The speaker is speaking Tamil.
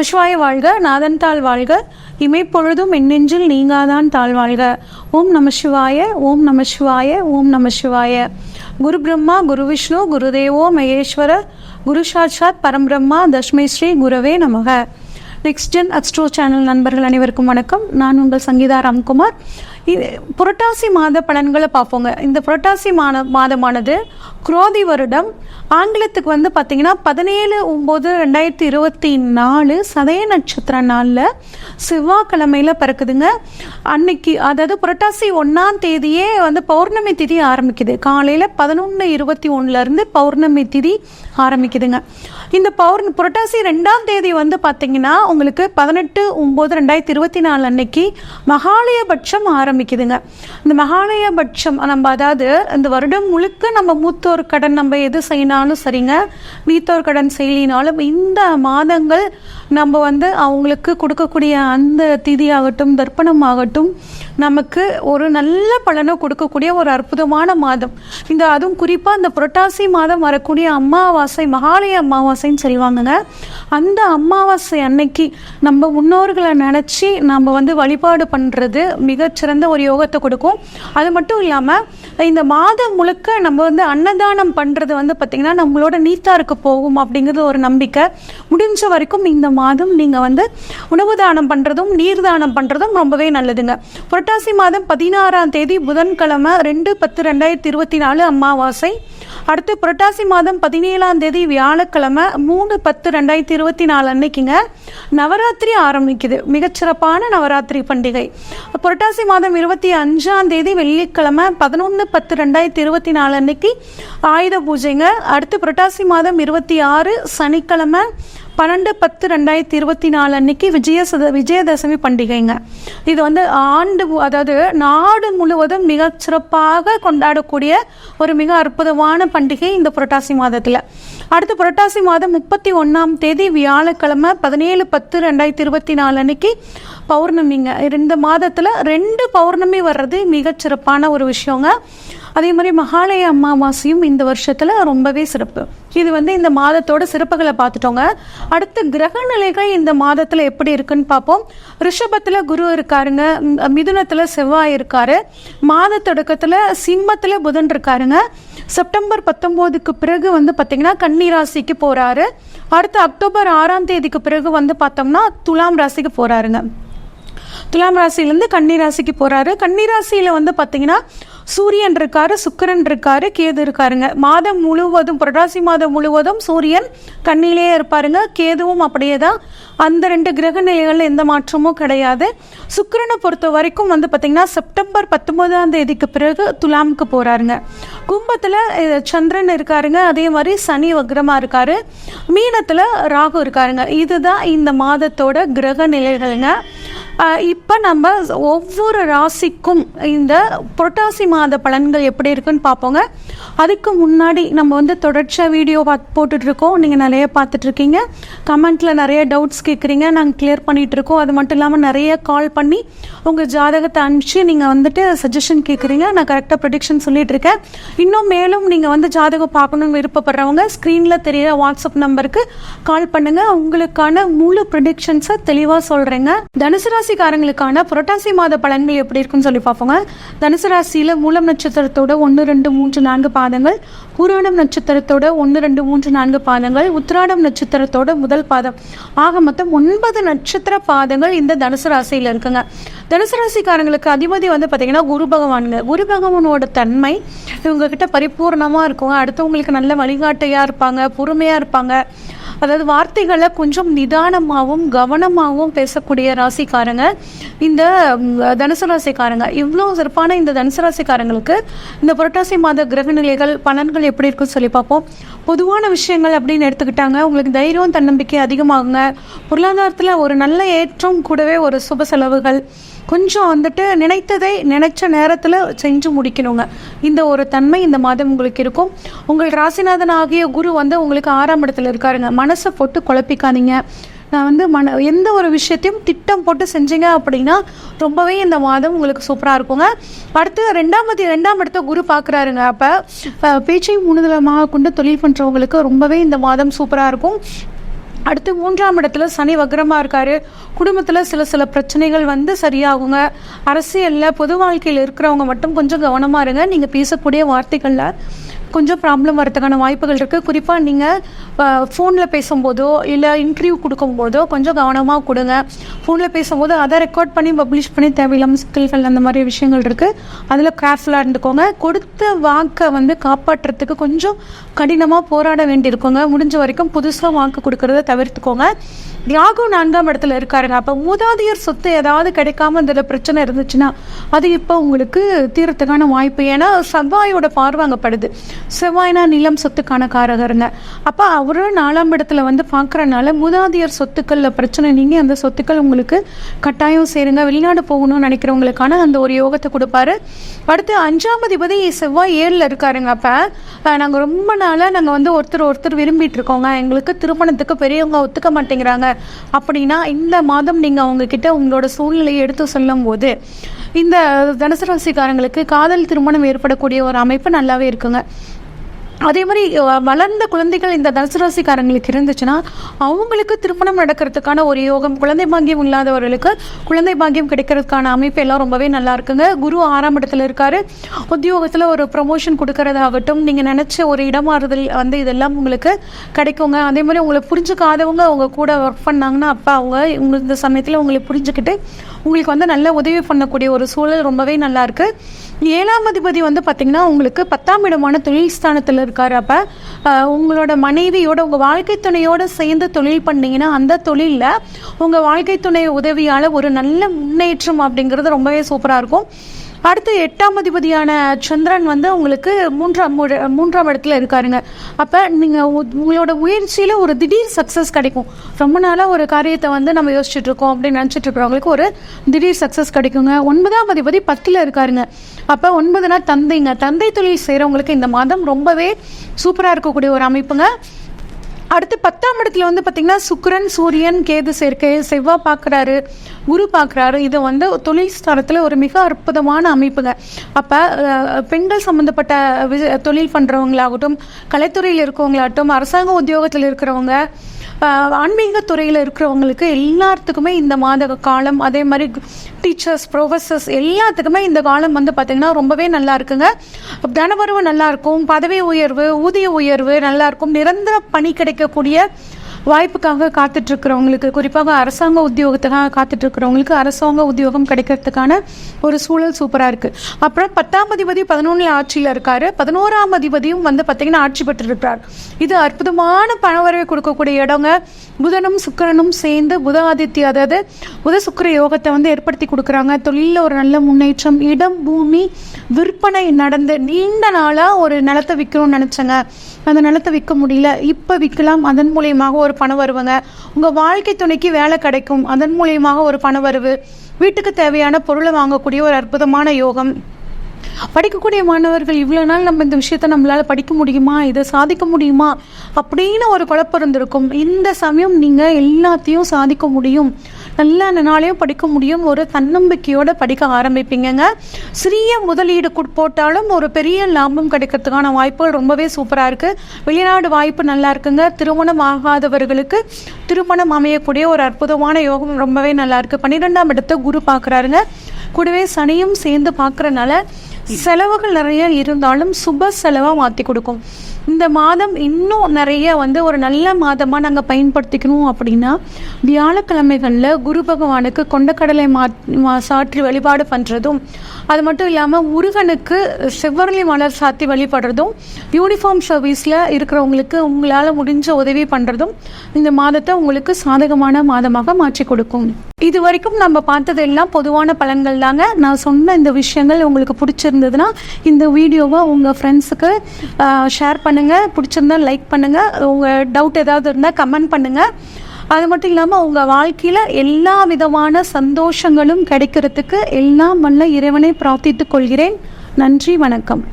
நமசிவாய வாழ்க நாதன் தாழ் வாழ்க இமைப்பொழுதும் எண்ணெஞ்சில் நீங்காதான் தாழ் வாழ்க. ஓம் நமசிவாய ஓம் நமசிவாய ஓம் நமசிவாய. குரு பிரம்மா குரு விஷ்ணு குருதேவோ மகேஸ்வர குரு சாட்சாத் பரம்பிரம்மா தஷ்மை ஸ்ரீ குரவே நமக. நெக்ஸ்ட் ஜென் அக்ஸ்ட்ரோ சேனல் நண்பர்கள் அனைவருக்கும் வணக்கம். நான் உங்கள் சங்கீதா ராம்குமார். இது புரட்டாசி மாத பலன்களை பார்ப்போங்க. இந்த புரட்டாசி மாத மாதமானது குரோதி வருடம். ஆங்கிலத்துக்கு வந்து பார்த்தீங்கன்னா பதினேழு ஒம்பது ரெண்டாயிரத்தி இருபத்தி நாலு சதய நட்சத்திர நாளில் செவ்வாய்க்கிழமையில் பிறக்குதுங்க. அன்னைக்கு அதாவது புரட்டாசி ஒன்றாம் தேதியே வந்து பௌர்ணமி திதி ஆரம்பிக்குது. காலையில் பதினொன்று இருபத்தி ஒன்றுலேருந்து பௌர்ணமி திதி ஆரம்பிக்குதுங்க. இந்த பௌர்ண புரட்டாசி ரெண்டாம் தேதி வந்து பார்த்தீங்கன்னா உங்களுக்கு பதினெட்டு ஒம்பது ரெண்டாயிரத்தி இருபத்தி நாலு அன்னைக்கு மகாலயபட்சம் ஆரம்பிக்குதுங்க. இந்த மகாலயபட்சம் நம்ம அதாவது இந்த வருடம் முழுக்க நம்ம மூத்தோர் கடன் நம்ம எது செய்யினாலும் சரிங்க. வீத்தோர் கடன் செய்யலினாலும் இந்த மாதங்கள் நம்ம வந்து அவங்களுக்கு கொடுக்கக்கூடிய அந்த திதியாகட்டும் தர்ப்பணம் ஆகட்டும் நமக்கு ஒரு நல்ல பலனை கொடுக்கக்கூடிய ஒரு அற்புதமான மாதம். இந்த அதுவும் குறிப்பாக இந்த புரட்டாசி மாதம் வரக்கூடிய அமாவாசை மகாலய அமாவாசைன்னு சொல்லுவாங்கங்க. அந்த அமாவாசை அன்னைக்கு நம்ம முன்னோர்களை நினச்சி நம்ம வந்து வழிபாடு பண்ணுறது மிகச்சிறந்த ஒரு யோகத்தை கொடுக்கும். அது மட்டும் இல்லாமல் இந்த மாதம் முழுக்க நம்ம வந்து அன்னதானம் பண்ணுறது வந்து பார்த்திங்கன்னா நம்மளோட நீத்தாருக்கு போகும் அப்படிங்கிறது ஒரு நம்பிக்கை. முடிஞ்ச வரைக்கும் இந்த மாதம் நீங்கள் வந்து உணவு தானம் பண்ணுறதும் நீர் தானம் பண்ணுறதும் ரொம்பவே நல்லதுங்க. புரட்டாசி மாதம் பதினாறாம் தேதி புதன்கிழமை ரெண்டு பத்து ரெண்டாயிரத்தி இருபத்தி நாலு அமாவாசை. அடுத்து புரட்டாசி மாதம் பதினேழாம் தேதி வியாழக்கிழமை மூணு பத்து ரெண்டாயிரத்தி இருபத்தி நாலு அன்னைக்குங்க நவராத்திரி ஆரம்பிக்குது. மிகச்சிறப்பான நவராத்திரி பண்டிகை. புரட்டாசி மாதம் இருபத்தி அஞ்சாம் தேதி வெள்ளிக்கிழமை பதினொன்று பத்து ரெண்டாயிரத்தி இருபத்தி நாலு அன்னைக்கு ஆயுத பூஜைங்க. அடுத்து புரட்டாசி மாதம் இருபத்தி ஆறு சனிக்கிழமை பன்னெண்டு பத்து ரெண்டாயிரத்தி இருபத்தி நாலு அன்னைக்கு விஜய விஜயதசமி பண்டிகைங்க. இது வந்து ஆண்டு அதாவது நாடு முழுவதும் மிக சிறப்பாக கொண்டாடக்கூடிய ஒரு மிக அற்புதமான பண்டிகை இந்த புரட்டாசி மாதத்தில். அடுத்து புரட்டாசி மாதம் முப்பத்தி ஒன்றாம் தேதி வியாழக்கிழமை பதினேழு பத்து ரெண்டாயிரத்தி இருபத்தி நாலு அன்னைக்கு பௌர்ணமிங்க. இந்த மாதத்தில் ரெண்டு பௌர்ணமி வர்றது மிகச்சிறப்பான ஒரு விஷயங்க. அதே மாதிரி மகாலய அமாவாசையும் இந்த வருஷத்தில் ரொம்பவே சிறப்பு. இது வந்து இந்த மாதத்தோட சிறப்புகளை பார்த்துட்டோங்க. அடுத்து கிரக நிலைகள் இந்த மாதத்தில் எப்படி இருக்குன்னு பார்ப்போம். ரிஷபத்தில் குரு இருக்காருங்க. மிதுனத்தில் செவ்வாய் இருக்காரு. மாத தொடக்கத்தில் சிம்மத்தில் புதன் இருக்காருங்க. செப்டம்பர் பத்தொம்போதுக்கு பிறகு வந்து பார்த்தீங்கன்னா கன்னி ராசிக்கு போகிறாரு அடுத்து அக்டோபர் ஆறாம் தேதிக்கு பிறகு வந்து பார்த்தோம்னா துலாம் ராசிக்கு போகிறாருங்க துலாம் ராசியிலேருந்து கன்னி ராசிக்கு போகிறாரு கன்னி ராசியில் வந்து பார்த்தீங்கன்னா சூரியன் இருக்காரு சுக்கிரன் இருக்காரு கேது இருக்காருங்க. மாதம் முழுவதும் புரட்டாசி மாதம் முழுவதும் சூரியன் கண்ணிலேயே இருப்பாருங்க. கேதுவும் அப்படியே தான். அந்த ரெண்டு கிரக நிலைகளில் எந்த மாற்றமும் கிடையாது. சுக்கிரனை பொறுத்த வரைக்கும் வந்து பார்த்தீங்கன்னா செப்டம்பர் பத்தொன்பதாம் தேதிக்கு பிறகு துலாமுக்கு போகிறாருங்க கும்பத்தில் சந்திரன் இருக்காருங்க. அதே மாதிரி சனி வக்ரமாக இருக்காரு. மீனத்தில் ராகு இருக்காருங்க. இதுதான் இந்த மாதத்தோட கிரக நிலைகள்ங்க. இப்போ நம்ம ஒவ்வொரு ராசிக்கும் இந்த புரட்டாசி மாத பலன்கள் எப்படி இருக்குன்னு பார்ப்போங்க. அதுக்கு முன்னாடி நம்ம வந்து தொடர்ச்சியாக வீடியோ பார்த்து போட்டுட்ருக்கோம். நீங்கள் நிறைய பார்த்துட்ருக்கீங்க. கமெண்ட்டில் நிறைய டவுட்ஸ் கேட்குறீங்க. நாங்கள் கிளியர் பண்ணிகிட்ருக்கோம் அது மட்டும் இல்லாமல் நிறைய கால் பண்ணி உங்கள் ஜாதகத்தை அனுப்பிச்சு நீங்கள் வந்துட்டு சஜஷன் கேட்குறீங்க. நான் கரெக்டாக ப்ரொடிக்ஷன் சொல்லிகிட்டு இருக்கேன் இன்னும் மேலும் நீங்கள் வந்து ஜாதகம் பார்க்கணும்னு விருப்பப்படுறவங்க ஸ்க்ரீனில் தெரியிற வாட்ஸ்அப் நம்பருக்கு கால் பண்ணுங்கள் உங்களுக்கான முழு ப்ரொடிக்ஷன்ஸை தெளிவாக சொல்கிறேங்க தனுசு ராசிக்காரங்களுக்கான புரட்டாசி மாத பலன்கள் எப்படி இருக்குன்னு சொல்லி பார்ப்போங்க. தனுசு ராசியில் மூலம் நட்சத்திரத்தோட ஒன்று ரெண்டு மூன்று நான்கு பாதங்கள் புராணம் நட்சத்திரத்தோட ஒன்று ரெண்டு மூன்று நான்கு பாதங்கள் உத்திராடம் நட்சத்திரத்தோட முதல் பாதம். ஆக மொத்தம் ஒன்பது நட்சத்திர பாதங்கள் இந்த தனுசு ராசியில் இருக்குங்க. தனுசு ராசிக்காரங்களுக்கு அதிபதி வந்து பார்த்தீங்கன்னா குரு பகவானுங்க. குரு பகவானோட தன்மை இவங்க கிட்ட பரிபூர்ணமாக இருக்கும் அடுத்தவங்களுக்கு நல்ல வழிகாட்டையாக இருப்பாங்க பொறுமையாக இருப்பாங்க. அதாவது வார்த்தைகளை கொஞ்சம் நிதானமாகவும் கவனமாகவும் பேசக்கூடிய ராசிக்காரங்க. இந்த தனுசு ராசிக்காரங்க. இவ்வளோ சிறப்பான இந்த தனுசு ராசிக்காரங்களுக்கு இந்த புரட்டாசி மாத கிரக நிலைகள் பலன்கள் எப்படி இருக்குன்னு சொல்லி பார்ப்போம். பொதுவான விஷயங்கள் அப்படின்னு எடுத்துக்கிட்டாங்க. உங்களுக்கு தைரியம் தன்னம்பிக்கை அதிகமாகுங்க. பொருளாதாரத்தில் ஒரு நல்ல ஏற்றம் கூடவே ஒரு சுப செலவுகள். கொஞ்சம் வந்துட்டு நினைத்ததை நினைச்ச நேரத்தில் செஞ்சு முடிக்கணுங்க. இந்த ஒரு தன்மை இந்த மாதம் உங்களுக்கு இருக்கும். உங்கள் ராசிநாதன் ஆகிய குரு வந்து உங்களுக்கு ஆறாம் இடத்துல இருக்காருங்க. மனசை போட்டு குழப்பிக்காதீங்க. நான் வந்து மன எந்த ஒரு விஷயத்தையும் திட்டம் போட்டு செஞ்சீங்க அப்படின்னா ரொம்பவே இந்த மாதம் உங்களுக்கு சூப்பராக இருக்குங்க. அடுத்து ரெண்டாமது ரெண்டாம் இடத்த குரு பார்க்குறாருங்க அப்போ பேச்சை முன்னுதலமாக கொண்டு தொழில் பண்ணுறவங்களுக்கு ரொம்பவே இந்த மாதம் சூப்பராக இருக்கும். அடுத்து மூன்றாம் இடத்துல சனி வக்ரமாக இருக்கார். குடும்பத்தில் சில சில பிரச்சனைகள் வந்து சரியாகுங்க. அரசியலில் பொது வாழ்க்கையில் இருக்கிறவங்க மட்டும் கொஞ்சம் கவனமாக இருங்க. நீங்கள் பேசக்கூடிய வார்த்தைகளில் கொஞ்சம் ப்ராப்ளம் வரதுக்கான வாய்ப்புகள் இருக்குது குறிப்பாக நீங்கள் ஃபோனில் பேசும்போதோ இல்லை இன்டர்வியூ கொடுக்கும்போதோ கொஞ்சம் கவனமாக கொடுங்க. ஃபோனில் பேசும்போது அதை ரெக்கார்ட் பண்ணி பப்ளிஷ் பண்ணி தேவையில்லாமல் ஸ்கில்கள் அந்த மாதிரி விஷயங்கள் இருக்குது அதில் கேர்ஃபுல்லாக இருந்துக்கோங்க. கொடுத்த வாக்கை வந்து காப்பாற்றுறதுக்கு கொஞ்சம் கடினமாக போராட வேண்டியிருக்கோங்க. முடிஞ்ச வரைக்கும் புதுசாக வாக்கு கொடுக்கறத தவிர்த்துக்கோங்க. ராகு நான்காம் இடத்துல இருக்காருங்க. அப்போ மூதாதையர் சொத்து ஏதாவது கிடைக்காம இதில் பிரச்சனை இருந்துச்சுன்னா அது இப்போ உங்களுக்கு தீரத்துக்கான வாய்ப்பு. ஏன்னா செவ்வாயோட பார்வை அங்கே படுது. செவ்வாய்னா நிலம் சொத்துக்கான காரகருங்க அப்போ அவரும் நாலாம் இடத்துல வந்து பார்க்குறனால மூதாதியர் சொத்துக்களில் பிரச்சனை நீங்கள் அந்த சொத்துக்கள் உங்களுக்கு கட்டாயம் சேருங்க. வெளிநாடு போகணும்னு நினைக்கிறவங்களுக்கான அந்த ஒரு யோகத்தை கொடுப்பாரு. அடுத்து அஞ்சாம் அதிபதி செவ்வாய் ஏழில் இருக்காருங்க. அப்போ நாங்கள் ரொம்ப நாளாக நாங்கள் வந்து ஒருத்தர் ஒருத்தர் விரும்பிட்டு இருக்கோங்க. எங்களுக்கு திருமணத்துக்கு பெரியவங்க ஒத்துக்க மாட்டேங்கிறாங்க. அப்படின்னா இந்த மாதம் நீங்கள் அவங்கக்கிட்ட உங்களோட சூழ்நிலையை எடுத்து சொல்லும் போது இந்த தனுசு ராசிக்காரங்களுக்கு காதல் திருமணம் ஏற்படக்கூடிய ஒரு அமைப்பு நல்லாவே இருக்குங்க. அதே மாதிரி வளர்ந்த குழந்தைகள் இந்த தனுசு ராசிக்காரங்களுக்கு இருந்துச்சுன்னா அவங்களுக்கு திருமணம் நடக்கிறதுக்கான ஒரு யோகம் குழந்தை பாக்கியம் இல்லாதவர்களுக்கு குழந்தை பாக்கியம் கிடைக்கிறதுக்கான அமைப்பு எல்லாம் ரொம்பவே நல்லா இருக்குங்க. குரு ஆறாம் இடத்துல இருக்காரு. உத்தியோகத்தில் ஒரு ப்ரமோஷன் கொடுக்கறதாகட்டும் நீங்கள் நினச்ச ஒரு இடமாறுதல் வந்து இதெல்லாம் உங்களுக்கு கிடைக்குங்க. அதே மாதிரி உங்களை புரிஞ்சுக்காதவங்க அவங்க கூட ஒர்க் பண்ணாங்கன்னா அப்போ அவங்க உங்களுக்கு இந்த சமயத்தில் உங்களை புரிஞ்சுக்கிட்டு உங்களுக்கு வந்து நல்ல உதவி பண்ணக்கூடிய ஒரு சூழல் ரொம்பவே நல்லா இருக்குது ஏழாம் அதிபதி வந்து பார்த்தீங்கன்னா உங்களுக்கு பத்தாம் இடமான தொழில் ஸ்தானத்தில் இருக்கார். அப்போ உங்களோட மனைவியோட உங்கள் வாழ்க்கை துணையோட சேர்ந்து தொழில் பண்ணீங்கன்னா அந்த தொழிலில் உங்கள் வாழ்க்கை துணை உதவியால் ஒரு நல்ல முன்னேற்றம் அப்படிங்கிறது ரொம்பவே சூப்பராக இருக்கும். அடுத்து எட்டாம் அதிபதியான சந்திரன் வந்து உங்களுக்கு மூன்றாம் மூன்றாம் இடத்துல இருக்காருங்க. அப்போ நீங்கள் உங்களோட முயற்சியில் ஒரு திடீர் சக்ஸஸ் கிடைக்கும். ரொம்ப நாளாக ஒரு காரியத்தை வந்து நம்ம யோசிச்சுட்ருக்கோம் அப்படின்னு நினச்சிட்டு இருக்கிறவங்களுக்கு ஒரு திடீர் சக்ஸஸ் கிடைக்குங்க. ஒன்பதாம் அதிபதி பத்தில் இருக்காருங்க. அப்போ ஒன்பதுனா தந்தைங்க. தந்தை தொழில் செய்கிறவங்களுக்கு இந்த மாதம் ரொம்பவே சூப்பராக இருக்கக்கூடிய ஒரு அமைப்புங்க. அடுத்து பத்தாம் இடத்துல வந்து பார்த்திங்கன்னா சுக்கரன் சூரியன் கேது சேர்க்கை செவ்வாய் பார்க்குறாரு குரு பார்க்குறாரு இது வந்து தொழில் ஸ்தலத்தில் ஒரு மிக அற்புதமான அமைப்புங்க. அப்போ பெண்கள் சம்மந்தப்பட்ட வி- தொழில் பண்ணுறவங்களாகட்டும் கலைத்துறையில் இருக்கவங்களாகட்டும் அரசாங்க உத்தியோகத்தில் இருக்கிறவங்க ஆன்மீக துறையில் இருக்கிறவங்களுக்கு எல்லாத்துக்குமே இந்த மாத காலம் அதே மாதிரி டீச்சர்ஸ் ப்ரொஃபஸர்ஸ் எல்லாத்துக்குமே இந்த காலம் வந்து பார்த்திங்கன்னா ரொம்பவே நல்லா இருக்குங்க. தனவரவு நல்லா இருக்கும் பதவி உயர்வு ஊதிய உயர்வு நல்லா இருக்கும். நிரந்தர பணி கிடைக்கக்கூடிய வாய்ப்புக்காக காத்துட்ருக்கிறவங்களுக்கு குறிப்பாக அரசாங்க உத்தியோகத்துக்காக காத்துட்ருக்கிறவங்களுக்கு அரசாங்க உத்தியோகம் கிடைக்கிறதுக்கான ஒரு சூழல் சூப்பராக இருக்குது அப்புறம் பத்தாம் அதிபதி பதினொன்றில் ஆட்சியில் இருக்கார். பதினோராம் அதிபதியும் வந்து பார்த்திங்கன்னா ஆட்சி பெற்றிருக்கிறார். இது அற்புதமான பணவரவை கொடுக்கக்கூடிய இடங்க. புதனும் சுக்கிரனும் சேர்ந்து புத ஆதித்ய அதாவது புத சுக்கர யோகத்தை வந்து ஏற்படுத்தி கொடுக்குறாங்க. தொழிலில் ஒரு நல்ல முன்னேற்றம் இடம் பூமி விற்பனை நடந்து நீண்ட நாளாக ஒரு நிலத்தை விற்கணும்னு நினச்சேங்க. அந்த நிலத்தை விற்க முடியல. இப்போ விற்கலாம். அதன் மூலியமாக ஒரு பணம் வருவங்க. உங்கள் வாழ்க்கை துணைக்கு வேலை கிடைக்கும். அதன் மூலியமாக ஒரு பண வரவு. வீட்டுக்கு தேவையான பொருளை வாங்கக்கூடிய ஒரு அற்புதமான யோகம். படிக்கக்கூடிய மாணவர்கள் இவ்வளோ நாள் நம்ம இந்த விஷயத்த நம்மளால் படிக்க முடியுமா? இதை சாதிக்க முடியுமா? அப்படின்னு ஒரு குழப்பம் இருந்திருக்கும். இந்த சமயம் நீங்கள் எல்லாத்தையும் சாதிக்க முடியும். நல்ல நாளையும் படிக்க முடியும். ஒரு தன்னம்பிக்கையோடு படிக்க ஆரம்பிப்பீங்கங்க. சிறிய முதலீடு போட்டாலும் ஒரு பெரிய லாபம் கிடைக்கிறதுக்கான வாய்ப்புகள் ரொம்பவே சூப்பராக இருக்குது வெளிநாடு வாய்ப்பு நல்லா இருக்குங்க. திருமணம் ஆகாதவர்களுக்கு திருமணம் அமையக்கூடிய ஒரு அற்புதமான யோகம் ரொம்பவே நல்லா இருக்குது பன்னிரெண்டாம் இடத்தை குரு பார்க்குறாருங்க கூடவே சனியும் சேர்ந்து பார்க்குறனால செலவுகள் நிறைய இருந்தாலும் சுப செலவாக மாற்றி கொடுக்கும். இந்த மாதம் இன்னும் நிறைய வந்து ஒரு நல்ல மாதமாக நாங்கள் பயன்படுத்திக்கணும் அப்படின்னா வியாழக்கிழமைகளில் குரு பகவானுக்கு கொண்டக்கடலை மா மா- சாற்றி வழிபாடு பண்ணுறதும் அது மட்டும் இல்லாமல் முருகனுக்கு செவ்வரளி மலர் சாத்தி வழிபடுறதும் யூனிஃபார்ம் சர்வீஸில் இருக்கிறவங்களுக்கு உங்களால் முடிஞ்ச உதவி பண்ணுறதும் இந்த மாதத்தை உங்களுக்கு சாதகமான மாதமாக மாற்றி கொடுக்கும். இது வரைக்கும் நம்ம பார்த்ததெல்லாம் பொதுவான பலன்கள் தாங்க. நான் சொன்ன இந்த விஷயங்கள் உங்களுக்கு பிடிச்சிருந்ததுன்னா இந்த வீடியோவை உங்கள் ஃப்ரெண்ட்ஸுக்கு ஷேர் பண்ணுங்கள் பிடிச்சிருந்தா லைக் பண்ணுங்கள் உங்கள் டவுட் ஏதாவது இருந்தால் கமெண்ட் பண்ணுங்கள் அது மட்டும் இல்லாமல் உங்கள் வாழ்க்கையில் எல்லா விதமான சந்தோஷங்களும் கிடைக்கிறதுக்கு எல்லாம் வல்ல இறைவனை பிரார்த்தித்துக் கொள்கிறேன். நன்றி வணக்கம்.